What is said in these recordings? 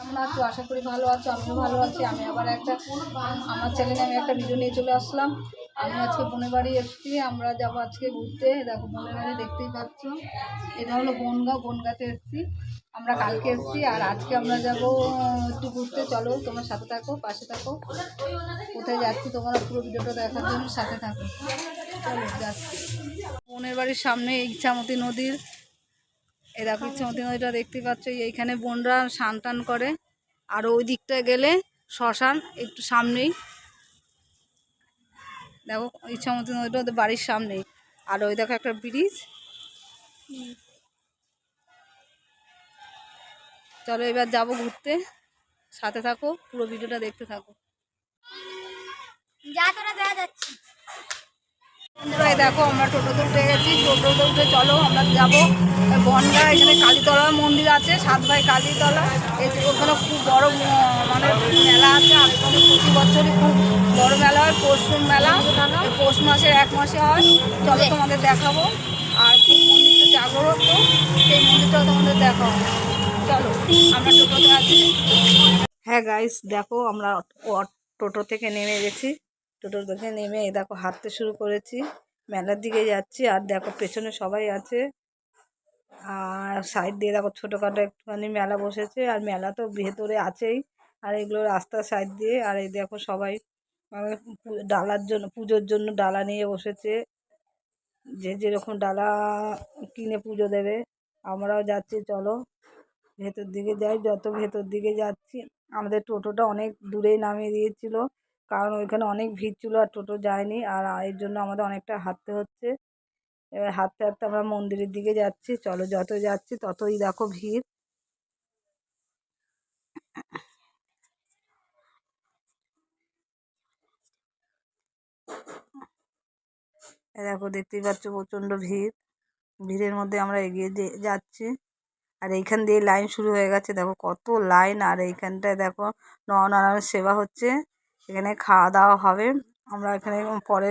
কেমন আছো? আশা করি ভালো আছো, আমিও ভালো আছি। আমি আবার একটা, আমার ছেলে আমি একটা ভিডিও নিয়ে চলে আসলাম। আমি আজকে বোনের বাড়ি এসেছি, আমরা যাব আজকে ঘুরতে। দেখো বোনের বাড়ি দেখতেই পাচ্ছ। এটা হলো বনগাঁ, বনগাঁতে এসেছি। আমরা কালকে এসেছি, আর আজকে আমরা যাব একটু ঘুরতে। চলো, তোমার সাথে থাকো, পাশে থাকো। কোথায় যাচ্ছি তোমরা পুরো ভিডিওটা দেখার জন্য সাথে থাকো। চলো, যাচ্ছি। বোনের বাড়ির সামনে ইচ্ছামতি নদীর এই দেখো ইচ্ছামতি নদীটা দেখতে পাচ্ছ এইখানে বোনরা স্নান টান করে। আর ওই দিকটা গেলে শ্মশান, একটু সামনেই। দেখো ইচ্ছামতি নদীটা ওদের বাড়ির সামনেই। আর ওই দেখো একটা ব্রিজ। চলো এবার যাব ঘুরতে। সাথে থাকো, পুরো ভিডিওটা দেখতে থাকো। যা তোরা বন্ধুরা দেখো, আমরা টোটোতে উঠে গেছি। টোটোতে উঠে চলো, আমরা যাব বনগা, এখানে কালীতলা মন্দির আছে, সাত ভাই কালীতলা। ওখানে খুব বড় মানে মেলা আছে, আর প্রতি বছরই খুব বড় মেলা হয়, পৌষ মেলা। পৌষ মাসের এক মাসে হয়। চলো তোমাদের দেখাবো। আর খুব মন্দিরটা জাগ্রত, সেই মন্দিরটাও তোমাদের দেখাবো। চলো, আমরা টোটোতে আছি হ্যাঁ গাইস দেখো, আমরা টোটো থেকে নেমে গেছি। টোটো থেকে নেমে দেখো হাঁটতে শুরু করেছি। মেলার দিকে যাচ্ছি আর দেখো পেছনে সবাই আছে। আর সাইড দিয়ে দেখো ছোটোখাটো একটুখানি মেলা বসেছে আর মেলা তো ভেতরে আছেই। আর এগুলো রাস্তার সাইড দিয়ে আর এই দেখো সবাই আহ, ডালার জন্য পুজোর জন্য ডালা নিয়ে বসেছে। যে যেরকম ডালা কিনে পুজো দেবে আমরাও যাচ্ছি চলো। ভেতর দিকে যাই যত ভেতর দিকে যাচ্ছি আমাদের টোটোটা অনেক দূরেই নামিয়ে দিয়েছিল। কারণ ওইখানে অনেক ভিড় ছিল আর টোটো যায়নি আর এর জন্য আমাদের অনেকটা হাঁটতে হচ্ছে। এবার হাঁটতে হাঁটতে আমরা মন্দিরের দিকে যাচ্ছি। চলো যত যাচ্ছি ততই দেখো ভিড়। দেখো দেখতেই পাচ্ছ প্রচণ্ড ভিড়। ভিড়ের মধ্যে আমরা এগিয়ে যাচ্ছি। আর এইখান দিয়ে লাইন শুরু হয়ে গেছে। দেখো কত লাইন আর এইখানটায় দেখো নরনারায়ণের সেবা হচ্ছে। এখানে খাওয়া দাওয়া হবে। আমরা এখানে পরে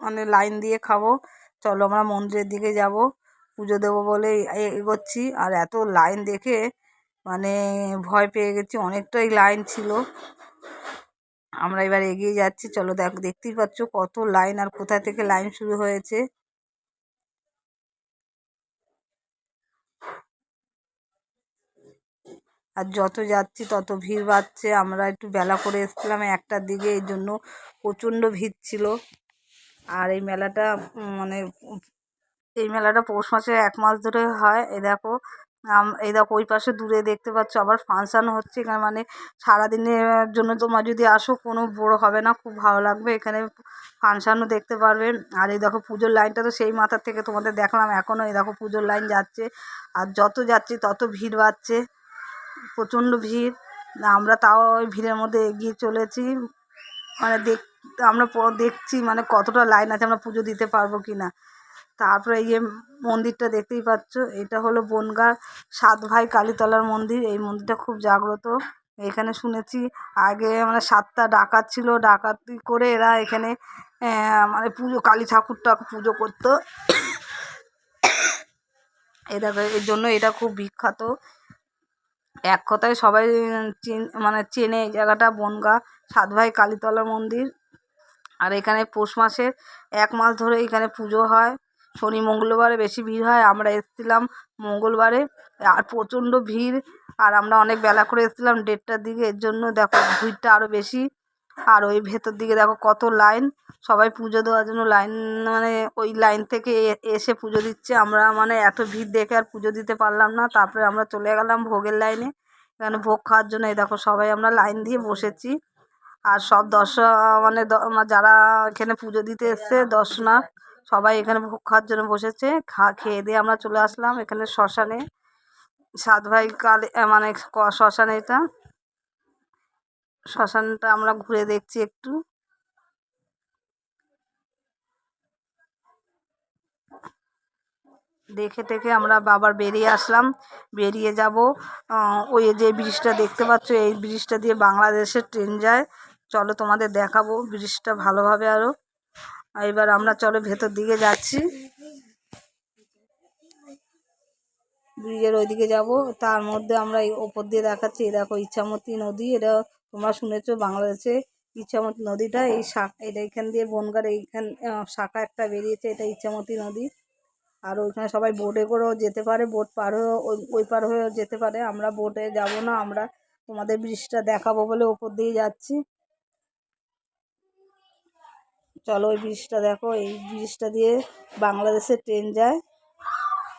মানে লাইন দিয়ে খাব। চলো আমরা মন্দিরের দিকে যাব। পুজো দেবো বলে এগোচ্ছি। আর এত লাইন দেখে মানে ভয় পেয়ে গেছি। অনেকটাই লাইন ছিল। আমরা এবার এগিয়ে যাচ্ছি। চলো দেখ, দেখতেই পাচ্ছ কত লাইন আর কোথা থেকে লাইন শুরু হয়েছে। আর যত যাচ্ছি তত ভিড় বাড়ছে। আমরা একটু বেলা করে এসেছিলাম একটার দিকে, এই জন্য প্রচণ্ড ভিড় ছিল। আর এই মেলাটা মানে এই মেলাটা পৌষ মাসে এক মাস ধরে হয়। এই দেখো এই দেখো, ওই পাশে দূরে দেখতে পাচ্ছ, আবার ফাংশান হচ্ছে। এখানে মানে সারাদিনের জন্য তোমরা যদি আসো, কোনো বড় হবে না, খুব ভালো লাগবে। এখানে ফাংশানও দেখতে পারবে। আর এই দেখো, পুজোর লাইনটা তো সেই মাথার থেকে তোমাদের দেখলাম। এখনও এই দেখো, পুজোর লাইন যাচ্ছে। আর যত যাচ্ছি তত ভিড় বাড়ছে। প্রচণ্ড ভিড়। আমরা তাও ওই ভিড়ের মধ্যে এগিয়ে চলেছি। মানে দেখ, আমরা দেখছি মানে কতটা লাইন আছে, আমরা পুজো দিতে পারব কি না তারপরে এই যে মন্দিরটা দেখতেই পাচ্ছ, এটা হলো বনগাঁ সাত ভাই কালীতলার মন্দির। এই মন্দিরটা খুব জাগ্রত। এখানে শুনেছি আগে মানে সাতটা ডাকাত ছিল, ডাকাতি করে এরা এখানে মানে পুজো, কালী ঠাকুরটা পুজো করতো। এটা এর জন্য এটা খুব বিখ্যাত। এক কথায় সবাই মানে চেনে এই জায়গাটা, বনগা সাত ভাই কালীতলা মন্দির। আর এখানে পৌষ মাসের এক মাস ধরে এখানে পুজো হয়। শনি মঙ্গলবারে বেশি ভিড় হয়, আমরা এসেছিলাম মঙ্গলবারে। আর প্রচণ্ড ভিড়, আর আমরা অনেক বেলা করে এসেছিলাম, দেড়টার দিকে। এর জন্য দেখো, ভিড়টা আরও বেশি। আর ওই ভেতর দিকে দেখো কত লাইন। সবাই পুজো দেওয়ার জন্য লাইন মানে ওই লাইন থেকে এসে পুজো দিচ্ছে। আমরা মানে এত ভিড় দেখে আর পুজো দিতে পারলাম না। তারপরে আমরা চলে গেলাম ভোগের লাইনে। এখানে ভোগ খাওয়ার জন্য এই দেখো সবাই আমরা লাইন দিয়ে বসেছি। আর সব দর্শক মানে যারা এখানে পুজো দিতে এসছে, দর্শনার্থ, সবাই এখানে ভোগ খাওয়ার জন্য বসেছে। খা, খেয়ে দিয়ে আমরা চলে আসলাম এখানে শ্মশানে। সাত ভাই কালে মানে শ্মশান এটা। শ্মশানটা আমরা ঘুরে দেখছি একটু। দেখে টেখে আমরা বাবার বেরিয়ে আসলাম। বেরিয়ে যাব ওই যে ব্রিজটা দেখতে পাচ্ছ, এই ব্রিজটা দিয়ে বাংলাদেশের ট্রেন যায়। চলো তোমাদের দেখাবো ব্রিজটা ভালোভাবে আরও এবার আমরা চলো ভেতর দিকে যাচ্ছি। ব্রিজের ওইদিকে যাব। তার মধ্যে আমরা ওপর দিয়ে দেখাচ্ছি। এই দেখো ইচ্ছামতী নদী, এটা তোমরা শুনেছো বাংলাদেশে। ইচ্ছামতি নদীটা এই শাখা এটা এখান দিয়ে বনগার এইখান শাখা একটা বেরিয়েছে, এটা ইচ্ছামতি নদী। আর ওইখানে সবাই বোটে করেও যেতে পারে বোট পার হয়েও, ওই- ওই পার হয়েও যেতে পারে। আমরা বোটে যাব না, আমরা তোমাদের ব্রিজটা দেখাবো বলে ওপর দিয়ে যাচ্ছি। চলো ওই ব্রিজটা দেখো, এই ব্রিজটা দিয়ে বাংলাদেশে ট্রেন যায়।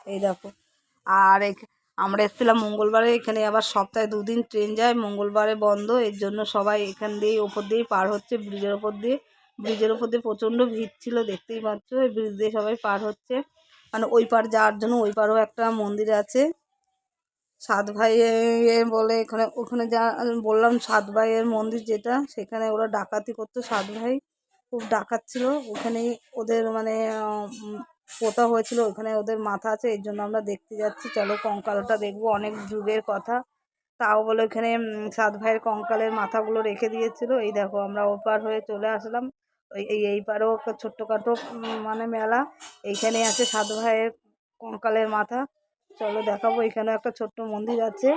এই দেখো। আর আমরা এসেছিলাম মঙ্গলবারে, এখানে আবার সপ্তাহে দুদিন ট্রেন যায়, মঙ্গলবারে বন্ধ। এর জন্য সবাই এখান দিয়ে ওপর দিয়েই পার হচ্ছে, ব্রিজের ওপর দিয়ে। ব্রিজের ওপর দিয়ে প্রচণ্ড ভিড় ছিল, দেখতেই পাচ্ছ, এই ব্রিজ দিয়ে সবাই পার হচ্ছে। মানে ওই পার যাওয়ার জন্য, ওই পারও একটা মন্দির আছে। সাত ভাই বলে এখানে, ওখানে যা, বললাম সাত ভাইয়ের মন্দির যেটা, সেখানে ওরা ডাকাতি করতো সাত ভাই। খুব ডাকাত ছিল, ওখানেই ওদের মানে পোতা হয়েছিল, ওখানে ওদের মাথা আছে এই জন্য আমরা দেখতে যাচ্ছি। চলো কঙ্কালটা দেখব, অনেক যুগের কথা। তাও বলে ওখানে সাত ভাইয়ের কঙ্কালের মাথাগুলো রেখে দিয়েছিল। এই দেখো, আমরা ওপার হয়ে চলে আসলাম। এই এই পারেও একটা ছোট্টখাটো মানে মেলা। এইখানে আছে সাত ভাইয়ের কঙ্কালের মাথা। চলো দেখাবো, এখানে একটা ছোট্ট মন্দির আছে।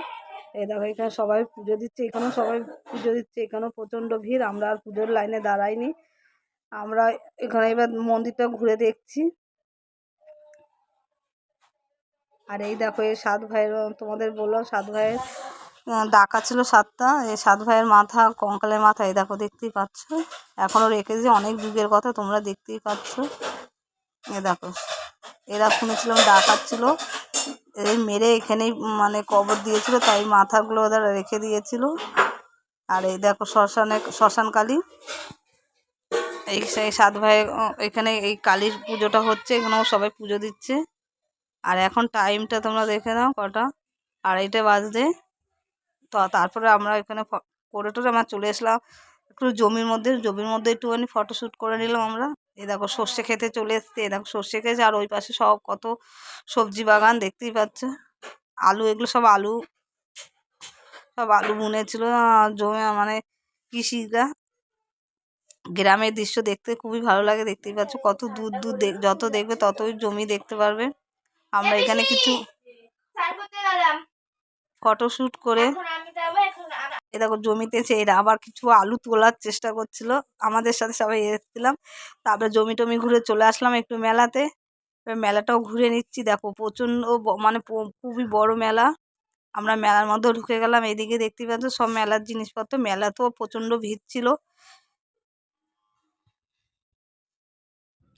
এই দেখো, এখানে সবাই পুজো দিচ্ছে। এখানেও সবাই পুজো দিচ্ছে। এখানেও প্রচণ্ড ভিড়। আমরা আর পুজোর লাইনে দাঁড়াইনি। আমরা এখানে এবার মন্দিরটা ঘুরে দেখছি। আর এই দেখো, এই সাত ভাইয়ের, তোমাদের বললাম সাত ভাইয়ের ডাকা ছিল সাতটা। এই সাত ভাইয়ের মাথা, কঙ্কালের মাথা, এই দেখো, দেখতেই পাচ্ছ। এখনও রেখেছে অনেক যুগের কথা, তোমরা দেখতেই পাচ্ছ। এ দেখো, এরা শুনেছিলাম ডাকাত ছিল। এই মেরে এখানেই মানে কবর দিয়েছিল, তাই মাথাগুলো ওদের রেখে দিয়েছিল। আর এই দেখো, শ্মশানে, শ্মশান কালী। এই সেই সাত ভাই এখানে এই কালীর পুজোটা হচ্ছে, এখানেও সবাই পুজো দিচ্ছে। আর এখন টাইমটা তোমরা দেখে নাও কটা। আড়াইটে বাজতে তো তারপরে আমরা এখানে করে টোরে আমরা চলে এসলাম। একটু জমির মধ্যে জমির মধ্যে একটুখানি ফটো শ্যুট করে নিলাম আমরা। এ দেখো সর্ষে খেতে চলে এসছে। এই দেখো সর্ষে খেয়েছে আর ওই পাশে সব কত সবজি বাগান দেখতেই পাচ্ছ। আলু, এগুলো সব আলু সব আলু বুনেছিল। জমি মানে কৃষিরা। গ্রামের দৃশ্য দেখতে খুবই ভালো লাগে, দেখতেই পাচ্ছ। কত দূর দূর যত দেখবে ততই জমি দেখতে পারবে। আমরা এখানে কিছু ফটো শ্যুট করে এ দেখো জমিতে এরা আবার কিছু আলু তোলার চেষ্টা করছিল আমাদের সাথে সবাই এসেছিলাম। তারপরে জমি টমি ঘুরে চলে আসলাম একটু মেলাতে। মেলাটাও ঘুরে নিচ্ছি দেখো প্রচণ্ড মানে খুবই বড় মেলা। আমরা মেলার মধ্যেও ঢুকে গেলাম এদিকে দেখতে পাচ্ছ সব মেলার জিনিসপত্র। মেলাতেও প্রচণ্ড ভিড় ছিল।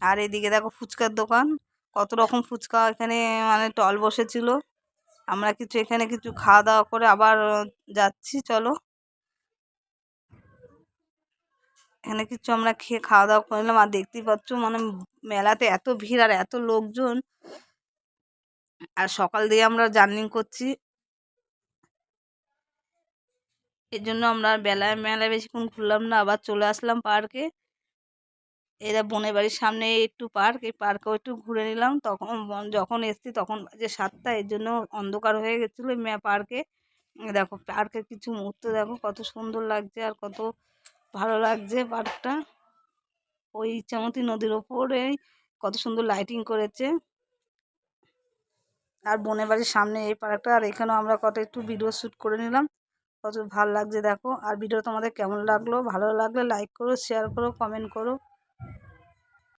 আর এদিকে দেখো ফুচকার দোকান। কত রকম ফুচকা এখানে মানে টল বসেছিল। আমরা কিছু এখানে কিছু খাওয়া দাওয়া করে আবার যাচ্ছি, চলো। এখানে কিছু আমরা খেয়ে খাওয়া দাওয়া করে নিলাম। আর দেখতেই পাচ্ছ মানে মেলাতে এত ভিড় আর এত লোকজন। আর সকাল দিয়ে আমরা জার্নি করছি। এর জন্য আমরা বেলায়, মেলায় বেশিক্ষণ ঘুরলাম না। আবার চলে আসলাম পার্কে। এরা বোনের বাড়ির সামনে একটু পার্ক, এই পার্কেও একটু ঘুরে নিলাম। তখন বন- যখন এসছি তখন যে সাতটা, এর জন্য অন্ধকার হয়ে গেছিল পার্কে। দেখো পার্কের কিছু মুহূর্ত, দেখো কত সুন্দর লাগছে আর কত ভালো লাগছে পার্কটা। ওই ইচ্ছামতি নদীর ওপরে কত সুন্দর লাইটিং করেছে। আর বনে বাড়ির সামনে এই পার্কটা, আর এখানেও আমরা কত একটু ভিডিও শ্যুট করে নিলাম। কত ভালো লাগছে দেখো। আর ভিডিও তোমাদের কেমন লাগল? ভালো লাগলে লাইক করো শেয়ার করো কমেন্ট করো।